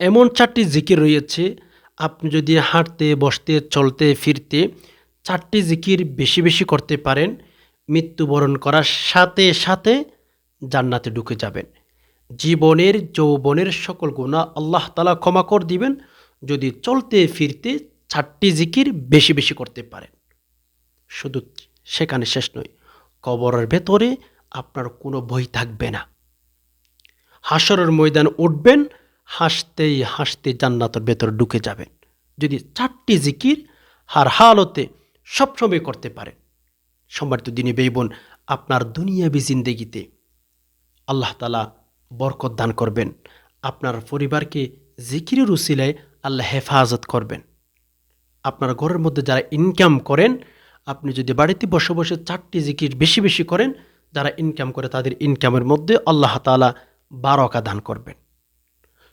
এমন চারটি জিকির রয়েছে, আপনি যদি হাঁটতে, বসতে, চলতে, ফিরতে চারটি জিকির বেশি বেশি করতে পারেন, মৃত্যুবরণ করার সাথে সাথে জান্নাতে ঢুকে যাবেন। জীবনের, যৌবনের সকল গুণা আল্লাহ তালা ক্ষমা কর দিবেন, যদি চলতে, ফিরতে চারটি জিকির বেশি বেশি করতে পারেন। শুধু সেখানে শেষ নয়, কবরের ভেতরে আপনার কোনো বই থাকবে না। হাসরের ময়দান উঠবেন হাসতেই হাসতে জান্নাতের ভেতর ঢুকে যাবেন। যদি চারটি জিকির হার হালতে সবসময় করতে পারেন সম্মানিত দিনী বেই বোন, আপনার দুনিয়াবি জিন্দেগিতে আল্লাহ তালা বরকত দান করবেন। আপনার পরিবারকে জিকিরের উসিলায় আল্লাহ হেফাজত করবেন। আপনার ঘরের মধ্যে যারা ইনকাম করেন, আপনি যদি বাড়িতে বসে বসে চারটি জিকির বেশি বেশি করেন, যারা ইনকাম করে তাদের ইনকামের মধ্যে আল্লাহ তালা বারকা দান করবেন।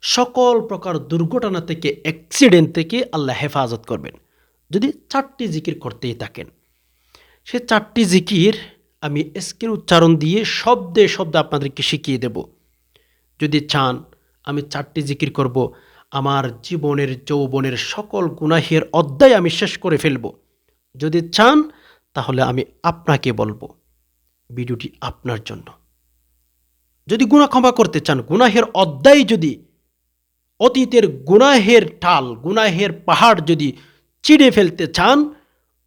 সকল প্রকার দুর্ঘটনা থেকে অ্যাক্সিডেন্ট থেকে আল্লাহ হেফাজত করবেন। যদি চারটি জিকির করতেই থাকেন, সে চারটি জিকির আমি স্ক্রিন উচ্চারণ দিয়ে শব্দে শব্দে আপনাদেরকে শিখিয়ে দেব। যদি চান আমি চারটি জিকির করব, আমার জীবনের, যৌবনের সকল গুনাহের অধ্যায় আমি শেষ করে ফেলব। যদি চান তাহলে আমি আপনাকে বলব, ভিডিওটি আপনার জন্য। যদি গুণা ক্ষমা করতে চান, গুনাহের অধ্যায় যদি অতীতের গুনাহের টাল গুনাহের পাহাড় যদি চিড়ে ফেলতে চান,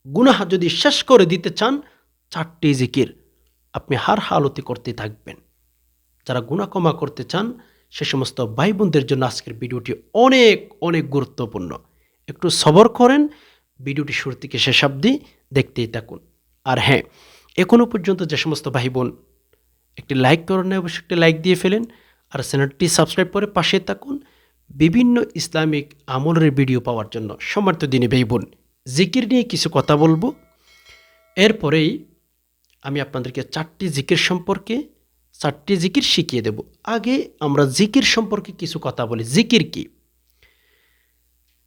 গুনাহ যদি শেষ করে দিতে চান, চারটি জিকির আপনি হার হালতি করতে থাকবেন। যারা গুণা ক্ষমা করতে চান, সে সমস্ত ভাই বোনদের জন্য আজকের ভিডিওটি অনেক অনেক গুরুত্বপূর্ণ। একটু সবর করেন, ভিডিওটি শুরু থেকে শেষ অবধি দেখতেই থাকুন। আর হ্যাঁ এখনও পর্যন্ত যে সমস্ত ভাই বোন একটি লাইক করেন অবশ্যই একটি লাইক দিয়ে ফেলেন। আর চ্যানেলটি সাবস্ক্রাইব করে পাশে থাকুন। বিভিন্ন ইসলামিক আমলের ভিডিও পাওয়ার জন্য সমর্থ দিনে ভাই বোন জিকির নিয়ে কিছু কথা বলব। এরপরেই আমি আপনাদেরকে চারটি জিকির সম্পর্কে, চারটি জিকির শিখিয়ে দেব। আগে আমরা জিকির সম্পর্কে কিছু কথা বলি। জিকির কি?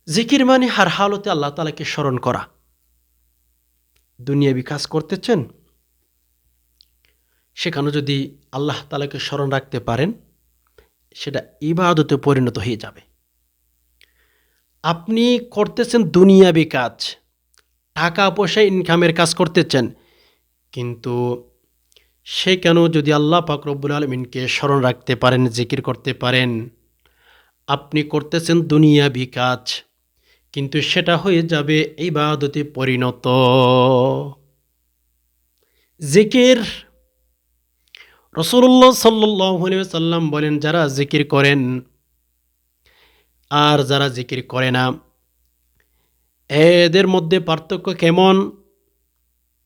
জিকির মানে হার হালতে আল্লাহ তালাকে স্মরণ করা। দুনিয়া বিকাশ করতেছেন, সেখানে যদি আল্লাহ তালাকে স্মরণ রাখতে পারেন সেটা ইবাদতে পরিণত হয়ে যাবে। আপনি করতেছেন দুনিয়াবি কাজ টাকা পয়সা ইনকামের কাজ করতেছেন, কিন্তু সে কেন যদি আল্লাহ পাক রব্বুল আলমিনকে স্মরণ রাখতে পারেন, জিকির করতে পারেন? আপনি করতেছেন দুনিয়াবি কাজ, কিন্তু সেটা হয়ে যাবে ইবাদতে পরিণত। জিকির রসুল্লাহ সাল্লাহ সাল্লাম বলেন, যারা জিকির করেন আর যারা জিকির করে না, এদের মধ্যে পার্থক্য কেমন?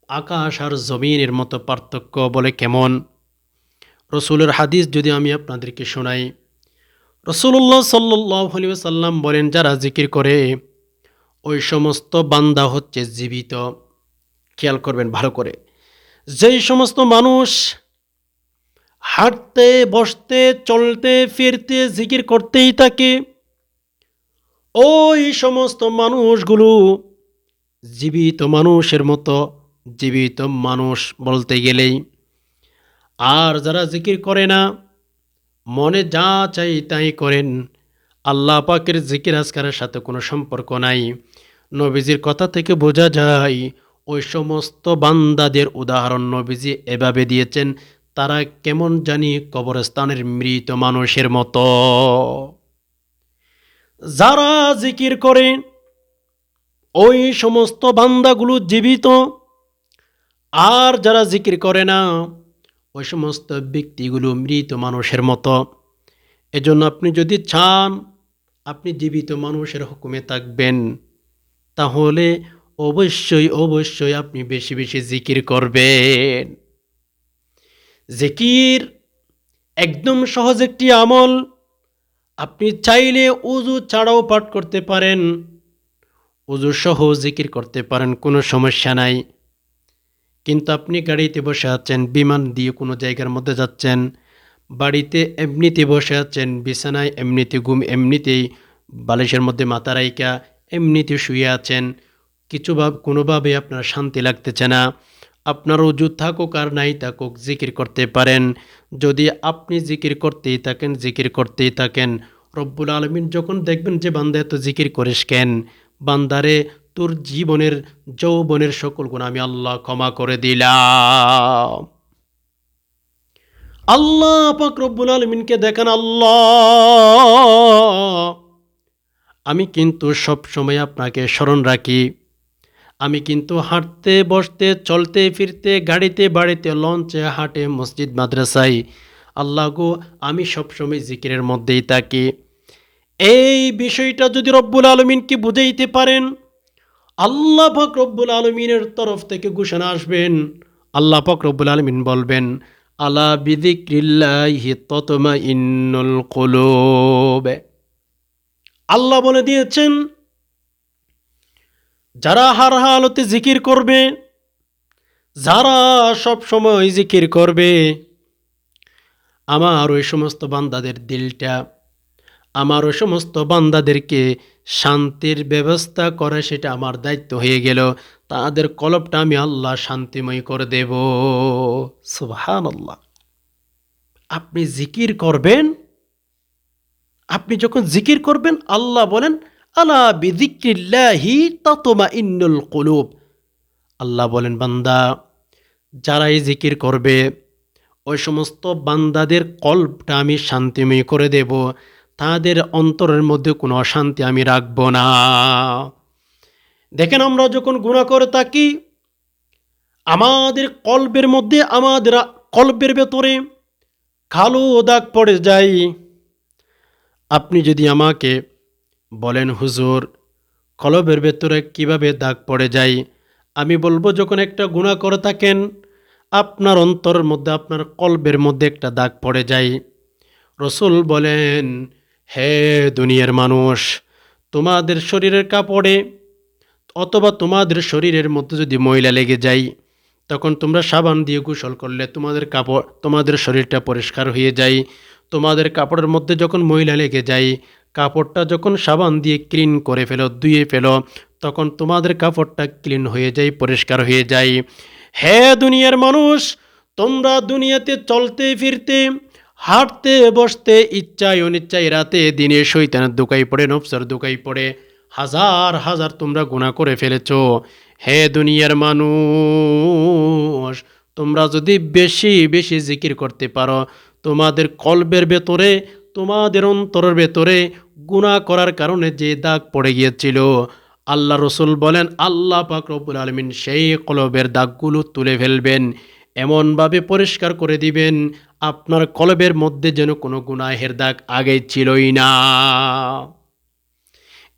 আকাশ আর জমিনের মতো পার্থক্য বলে কেমন? রসুলের হাদিস যদি আমি আপনাদেরকে শোনাই রসুল্লাহ সাল্লাহ সাল্লাম বলেন, যারা জিকির করে, ওই সমস্ত বান্দা হচ্ছে জীবিত। খেয়াল করবেন ভালো করে। যেই সমস্ত মানুষ হাঁটতে, বসতে, চলতে, ফিরতে, জিকির করতেই থাকে। ওই সমস্ত মানুষগুলো জীবিত মানুষের মতো, জীবিত মানুষ বলতে গেলেই। আর যারা জিকির করে না, মনে যা চাই তাই করেন। আল্লাহ পাকের জিকির আজকারের সাথে কোনো সম্পর্ক নাই। নবীজির কথা থেকে বোঝা যায়, ওই সমস্ত বান্দাদের উদাহরণ নবীজি এভাবে দিয়েছেন তারা কেমন জানি কবরস্থানের মৃত মানুষের মতো। যারা জিকির করে, ওই সমস্ত বান্দাগুলো জীবিত। আর যারা জিকির করে না, ওই সমস্ত ব্যক্তিগুলো মৃত মানুষের মতো। এজন্য আপনি যদি চান, আপনি জীবিত মানুষের হুকুমে থাকবেন, তাহলে অবশ্যই অবশ্যই আপনি বেশি বেশি জিকির করবেন। জিকির একদম সহজ একটি আমল। আপনি চাইলে উজু ছাড়াও পাঠ করতে পারেন। উজু সহ জিকির করতে পারেন, কোনো সমস্যা নাই। কিন্তু আপনি গাড়িতে বসে আছেন, বিমান দিয়ে কোনো জায়গার মধ্যে যাচ্ছেন, বাড়িতে এমনিতে বসে আছেন, বিছানায় এমনিতে ঘুম, এমনিতেই বালিশের মধ্যে মাথা রাইকা এমনিতে শুয়ে আছেন, কিছু ভাব কোনোভাবে আপনার শান্তি লাগতেছে না। আপনার উজু থাকুক আর নাই থাকুক, জিকির করতে পারেন। যদি আপনি জিকির করতেই থাকেন, জিকির করতেই থাকেন, রব্বুল আলমিন যখন দেখবেন যে বান্দা এত জিকির করিস কেন? বান্দারে, তোর জীবনের, যৌবনের সকল গুণ আমি আল্লাহ ক্ষমা করে দিলাম। আল্লাহ পাক রব্বুল আলমিনকে দেখেন, আল্লাহ! আমি কিন্তু সব সময় আপনাকে স্মরণ রাখি। আমি কিন্তু হাঁটতে, বসতে, চলতে, ফিরতে, গাড়িতে, বাড়িতে, লঞ্চে, হাঁটে, মসজিদ, মাদ্রাসায়। আল্লাহ গো, আমি সবসময় জিকিরের মধ্যেই থাকি। এই বিষয়টা যদি রব্বুল আলমিনকে বুঝাইতে পারেন? আল্লাহ পাক রব্বুল আলমিনের তরফ থেকে ঘোষণা আসবেন। আল্লাহ পাক রব্বুল আলমিন বলবেন, আলা ততমা ইন্নুল কুলুব। আল্লাহ বলে দিয়েছেন যারা হার হালতে জিকির করবে, যারা সব সময় জিকির করবে, আমার ওই সমস্ত বান্দাদের দিলটা, আমার ওই সমস্ত বান্দাদেরকে শান্তির ব্যবস্থা করে সেটা আমার দায়িত্ব হয়ে গেল। তাদের কলপটা আমি আল্লাহ শান্তিময় করে দেব। সুবহান আল্লাহ আপনি জিকির করবেন, আপনি যখন জিকির করবেন, আল্লাহ বলেন আলা বিদিক্রিল্লাহি তাতমা ইন্নুল কুলুব। আল্লাহ বলেন, বান্দা, যারা এই জিকির করবে, ওই সমস্ত বান্দাদের কল্পটা আমি শান্তিময় করে দেব, তাদের অন্তরের মধ্যে কোনো অশান্তি আমি রাখব না। দেখেন, আমরা যখন গুণা করে থাকি, আমাদের কল্পের মধ্যে আমাদের কল্পের ভেতরে কালো দাগ পড়ে যায়। আপনি যদি আমাকে বলেন, হুজুর, কলবের ভেতরে কীভাবে দাগ পড়ে যায়? আমি বলব, যখন একটা গুণা করে থাকেন, আপনার অন্তরের মধ্যে, আপনার কলবের মধ্যে একটা দাগ পড়ে যায়। রসুল বলেন, হে দুনিয়ার মানুষ, তোমাদের শরীরের কাপড়ে অথবা তোমাদের শরীরের মধ্যে যদি ময়লা লেগে যায়, তখন তোমরা সাবান দিয়ে গোসল করলে তোমাদের কাপড়, তোমাদের শরীরটা পরিষ্কার হয়ে যায়। তোমাদের কাপড়ের মধ্যে যখন ময়লা লেগে যায় কাপড়টা যখন সাবান দিয়ে ক্লিন করে ফেলো, ধুয়ে ফেলো, তখন তোমাদের কাপড়টা ক্লিন হয়ে যায়, পরিষ্কার হয়ে যায়। হে দুনিয়ার মানুষ, তোমরা দুনিয়াতে চলতে ফিরতে, হাঁটতে বসতে ইচ্ছায় অনিচ্ছায় রাতে দিনে শৈতানের দোকাই পড়ে, নফসার দোকাই পড়ে, হাজার হাজার তোমরা গুণা করে ফেলেছ। হে দুনিয়ার মানুষ, তোমরা যদি বেশি বেশি জিকির করতে পারো, তোমাদের কলবের ভেতরে, তোমাদের অন্তরের ভেতরে গুণা করার কারণে যে দাগ পড়ে গিয়েছিল। আল্লাহ রসুল বলেন, আল্লাহ পাক রব্বুল আলমিন সেই কলবের দাগগুলো তুলে ফেলবেন, এমনভাবে পরিষ্কার করে দিবেন, আপনার কলবের মধ্যে যেন কোনো গুনাহের দাগ আগে ছিলই না।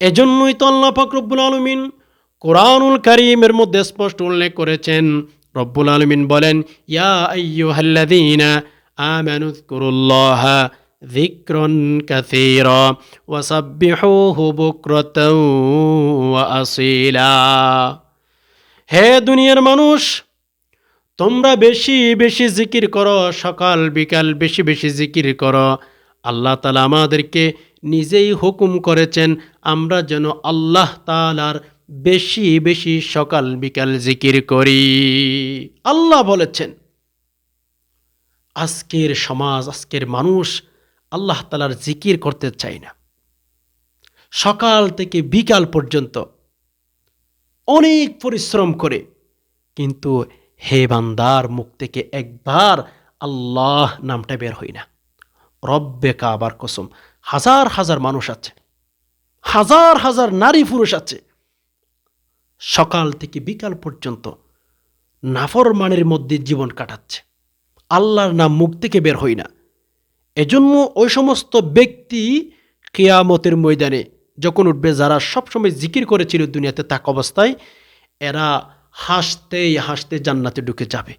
এজন্যই তো আল্লাহ রব্বুল আলমিন কোরআনুল কারিমের মধ্যে স্পষ্ট উল্লেখ করেছেন। রব্বুল আলমিন বলেন, ইয়া আইয়ুহাল্লাযীনা আমানু কাসীরা ওয়াসাব্বিহুহু বুকরাতাও ওয়া আসীলা হে দুনিয়ার মানুষ, তোমরা বেশি বেশি জিকির করো, সকাল, বিকাল বেশি বেশি জিকির করো। আল্লাহ তালা আমাদেরকে নিজেই হুকুম করেছেন, আমরা যেন আল্লাহ তালার বেশি বেশি সকাল, বিকাল জিকির করি। আল্লাহ বলেছেন, আজকের সমাজ, আজকের মানুষ আল্লাহ তালার জিকির করতে চাই না। সকাল থেকে বিকাল পর্যন্ত অনেক পরিশ্রম করে, কিন্তু হে বান্দার মুখ থেকে একবার আল্লাহ নামটা বের হই না। রব্বে কাবার কসম, হাজার হাজার মানুষ আছে, হাজার হাজার নারী পুরুষ আছে। সকাল থেকে বিকাল পর্যন্ত নাফরমানের মধ্যে জীবন কাটাচ্ছে। আল্লাহর নাম মুখ থেকে বের হই না। এজন্য ওই সমস্ত ব্যক্তি কেয়ামতের ময়দানে যখন উঠবে, যারা সবসময় জিকির করেছিল দুনিয়াতে তাক অবস্থায়, এরা হাসতেই হাসতে জান্নাতে ঢুকে যাবে।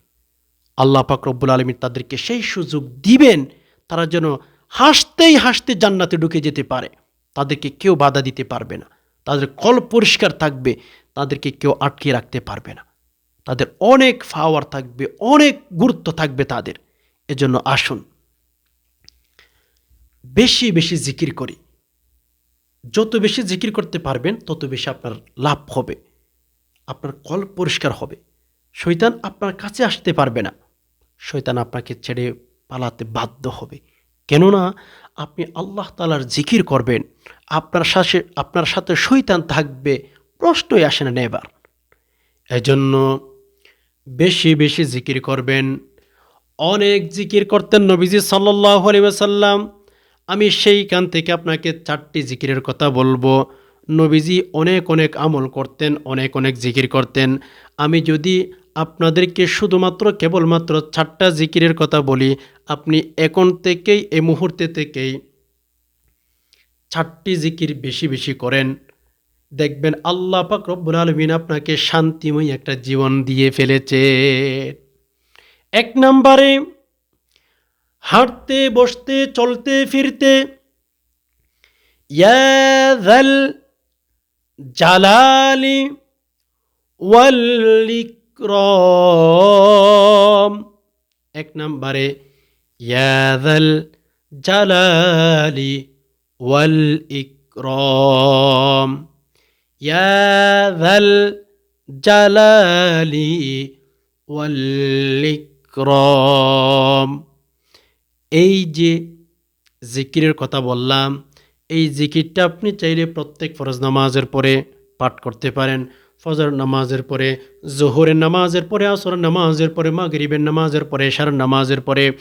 আল্লাহ পাক রব্বুল তাদেরকে সেই সুযোগ দিবেন, তারা যেন হাসতেই হাসতে জান্নাতে ঢুকে যেতে পারে। তাদেরকে কেউ বাধা দিতে পারবে না। তাদের কল পরিষ্কার থাকবে, তাদেরকে কেউ আটকে রাখতে পারবে না। তাদের অনেক পাওয়ার থাকবে, অনেক গুরুত্ব থাকবে তাদের। এজন্য আসুন বেশি বেশি জিকির করি। যত বেশি জিকির করতে পারবেন, তত বেশি আপনার লাভ হবে। আপনার কল পরিষ্কার হবে। শৈতান আপনার কাছে আসতে পারবে না। শৈতান আপনাকে ছেড়ে পালাতে বাধ্য হবে। কেননা, আপনি আল্লাহ তালার জিকির করবেন। আপনার সাথে আপনার সাথে শৈতান থাকবে, প্রশ্নই আসে না নেবার। এজন্য বেশি বেশি জিকির করবেন। অনেক জিকির করতেন নবীজি সাল্লাহ আলিবাসাল্লাম আমি সেইখান থেকে আপনাকে চারটি জিকিরের কথা বলব। নবীজি অনেক অনেক আমল করতেন, অনেক অনেক জিকির করতেন। আমি যদি আপনাদেরকে শুধুমাত্র কেবলমাত্র চারটা জিকিরের কথা বলি, আপনি এখন থেকেই, এই মুহূর্তে থেকেই চারটি জিকির বেশি বেশি করেন। দেখবেন আল্লাহ পাক রব্বুল আলমিন আপনাকে শান্তিময় একটা জীবন দিয়ে ফেলেছে এক নম্বরে হাঁটতে, বসতে, চলতে, ফিরতে। ইয়াদাল জালালি ওয়ালিক্রম এক নম্বরে ইয়াদাল জালালি ওয়াল ইকরম। ইয়াদাল জালালি ওয়াল ইকরম। এই যে জিকিরের কথা বললাম, এই জিকিরটা আপনি চাইলে প্রত্যেক ফরজ নামাজের পরে পাঠ করতে পারেন। ফজর নামাজের পরে, জোহরের নামাজের পরে আসর নামাজের পরে, মাগরিবের নামাজের পরে সার নামাজের পরে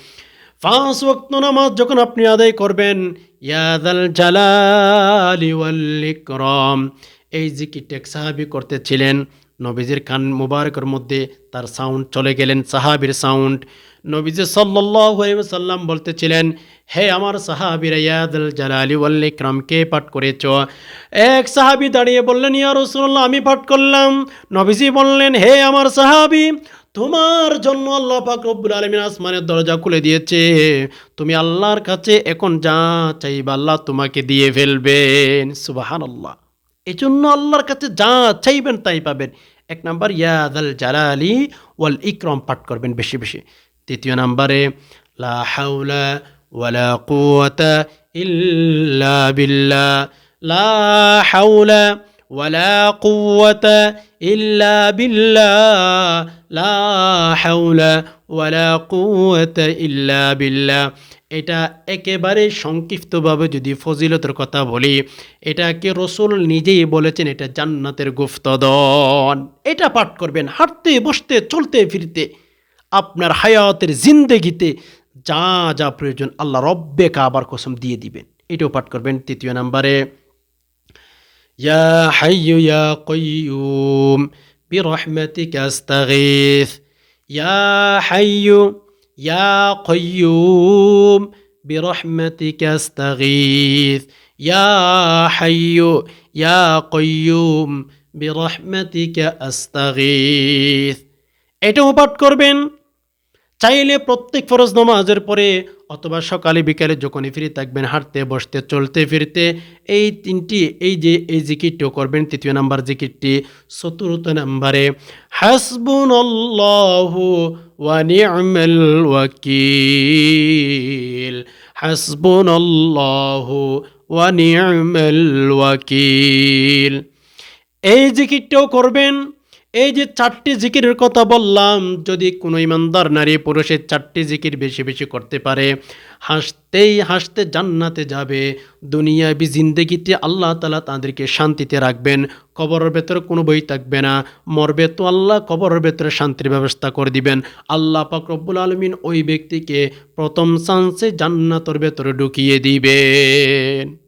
পাঁচ ওয়াক্ত নামাজ যখন আপনি আদায় করবেন ইয়াদাল জালালি ওয়াল এই জিকিরটা সাহাবি করতেছিলেন। নবীজির কান মুবারকের মধ্যে তার সাউন্ড চলে গেলেন, সাহাবির সাউন্ড। নবীজি সাল্লাম বলতেছিলেন, হে আমার সাহাবিরা জালালি ওয়াল ইকরাম, কে পাঠ করেছ? এক সাহাবি দাঁড়িয়ে বললেন, ইয়া রাসূলুল্লাহ, আমি পাঠ করলাম। নবীজি বললেন, হে আমার সাহাবি, তোমার জন্য আল্লাহ পাক রব্বুল আলামিন আসমানের দরজা খুলে দিয়েছে। তুমি আল্লাহর কাছে এখন যা চাইবা, আল্লাহ তোমাকে দিয়ে ফেলবেন। সুবহানাল্লাহ। এই জন্য আল্লাহর কাছে যা চাইবেন তাই পাবেন। এক নাম্বার ইয়াদাল জালালি ওয়াল ইকরম, পাঠ করবেন বেশি বেশি। তৃতীয় নাম্বারে, লা হাউলা ওয়ালা কুওয়াতা ইল্লা বিল্লা লা হাউলা ওয়ালা কুওয়াতা ইল্লা বিল্লাহ। লা হাউলা ওয়ালা কুওয়াতা ইল্লা বিল্লাহ। এটা একেবারে সংক্ষিপ্তভাবে যদি ফজিলতের কথা বলি, এটাকে রসুল নিজেই বলেছেন, এটা জান্নাতের গুফতদন। এটা পাঠ করবেন, হাঁটতে, বসতে, চলতে, ফিরতে। আপনার হায়াতের জিন্দেগিতে যা যা প্রয়োজন, আল্লাহ রব্বে কাবার কসম দিয়ে দিবেন। এটাও পাঠ করবেন তৃতীয় নাম্বারে। ইয়া হাইয়ু ইয়া কয়ুম হাইয়ু ইয়া কয়ুম برحمتك استغيث يا حي يا قيوم برحمتك استغيث এটাও পাঠ করবেন চাইলে প্রত্যেক ফরজ নামাজের পরে অথবা সকালে বিকালে যখনই ফিরে থাকবেন হাঁটতে বসতে চলতে ফিরতে এই তিনটি এই যে এই জিকিরটিও করবেন তৃতীয় নাম্বার জিকিরটি চতুর্থ নাম্বারে হাসবুন ওয়া নি'মাল ওয়াকিল হাসবুন ওয়া নি'মাল ওয়াকিল এই জিকিরটাও করবেন এই যে চারটি জিকিরের কথা বললাম, যদি কোনো ইমানদার নারী পুরুষের চারটি জিকির বেশি বেশি করতে পারে, হাসতেই হাসতে জান্নাতে যাবে। দুনিয়া বি জিন্দেগিতে আল্লাহ তালা তাদেরকে শান্তিতে রাখবেন, কবরের ভেতরে কোনো বই থাকবে না। মরবে তো আল্লাহ, কবরের ভেতরে শান্তির ব্যবস্থা করে দিবেন। আল্লাহ রব্বুল আলমিন ওই ব্যক্তিকে প্রথম চান্সে জান্নাতর ভেতরে ঢুকিয়ে দিবেন।